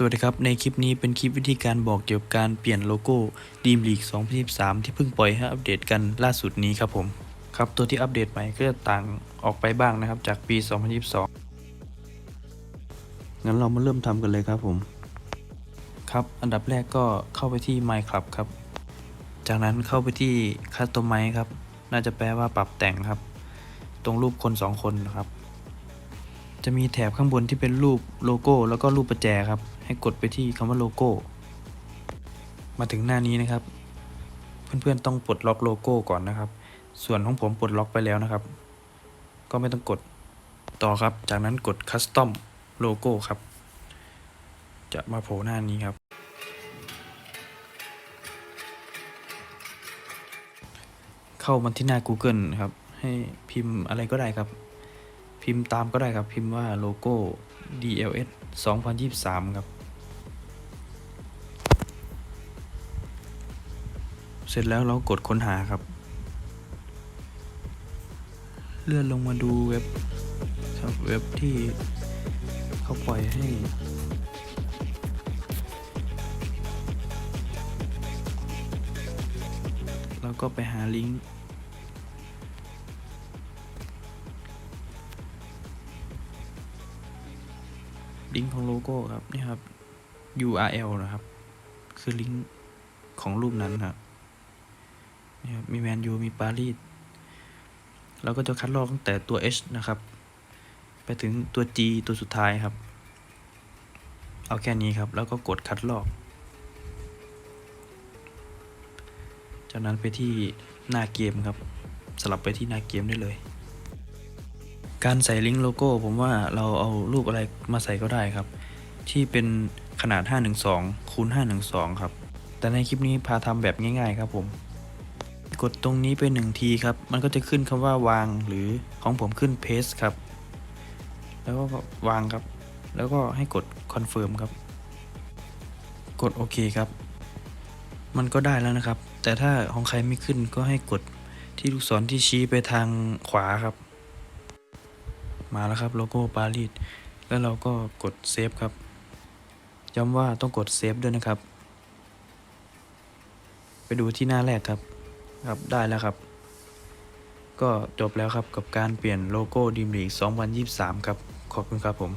สวัสดีครับ ในคลิปนี้เป็นคลิปวิธีการบอกเกี่ยวกับการเปลี่ยนโลโก้ดีมลีก 2023 ที่เพิ่งปล่อยให้อัปเดตกันล่าสุดนี้ครับผม ครับตัวที่อัปเดตใหม่ก็จะต่างออกไปบ้างนะครับจากปี 2022 งั้นเรามาเริ่มทำกันเลยครับผม ครับอันดับแรกก็เข้าไปที่ Minecraft ครับ จากนั้นเข้าไปที่ Customize ครับ น่าจะแปลว่าปรับแต่งครับ ตรงรูปคนสองคนนะครับ จะมีแถบข้างบนที่เป็นรูปโลโก้ แล้วก็รูปประแจครับ ให้กดไปที่คำว่าโลโก้ มาถึงหน้านี้นะครับ เพื่อนๆต้องปลดล็อกโลโก้ก่อนนะครับ ส่วนของผมปลดล็อกไปแล้วนะครับ ก็ไม่ต้องกดต่อครับ จากนั้นกด Custom Logo ครับ จะมาโผล่หน้านี้ครับ เข้ามาที่หน้า Google ครับ ให้พิมพ์อะไรก็ได้ครับ พิมพ์ตามก็ได้ครับ พิมพ์ว่าโลโก้ DLS 2023 ครับ เสร็จแล้วเรากดค้นหาครับ เลื่อนลงมาดูเว็บครับเว็บที่เขาปล่อยให้แล้วก็ไปหาลิงก์ ลิงก์ของโลโก้ครับนี่ครับ URL นะครับ คือลิงก์ของรูปนั้นครับนี่ครับมีแมนยูมีปารีสเราก็จะคัดลอกตั้งแต่ตัว H นะครับ ไปถึงตัว G ตัวสุดท้ายครับ เอาแค่นี้ครับ แล้วก็กดคัดลอก จากนั้นไปที่หน้าเกมครับ สลับไปที่หน้าเกมได้เลย การใส่ลิงก์โลโก้ ผมว่าเราเอารูปอะไรมาใส่ก็ได้ครับ ที่เป็นขนาด 512คูณ512 ครับ แต่ในคลิปนี้พาทำแบบง่าย ๆ ครับผม กดตรงนี้ไปหนึ่งทีครับ มันก็จะขึ้นคำว่าวางหรือของผมขึ้น paste ครับ แล้วก็วางครับ แล้วก็ให้กด confirm ครับ กดโอเคครับ มันก็ได้แล้วนะครับ แต่ถ้าของใครไม่ขึ้นก็ให้กดที่ลูกศรที่ชี้ไปทางขวาครับ มาแล้วครับโลโก้ปารีสแล้วเราก็กดเซฟครับย้ำว่าต้องกดเซฟด้วยนะครับ ไปดูที่หน้าแรกครับครับได้แล้วครับ ก็จบแล้วครับกับการเปลี่ยนโลโก้ดีมลีก 2023 ครับ ขอบคุณครับผม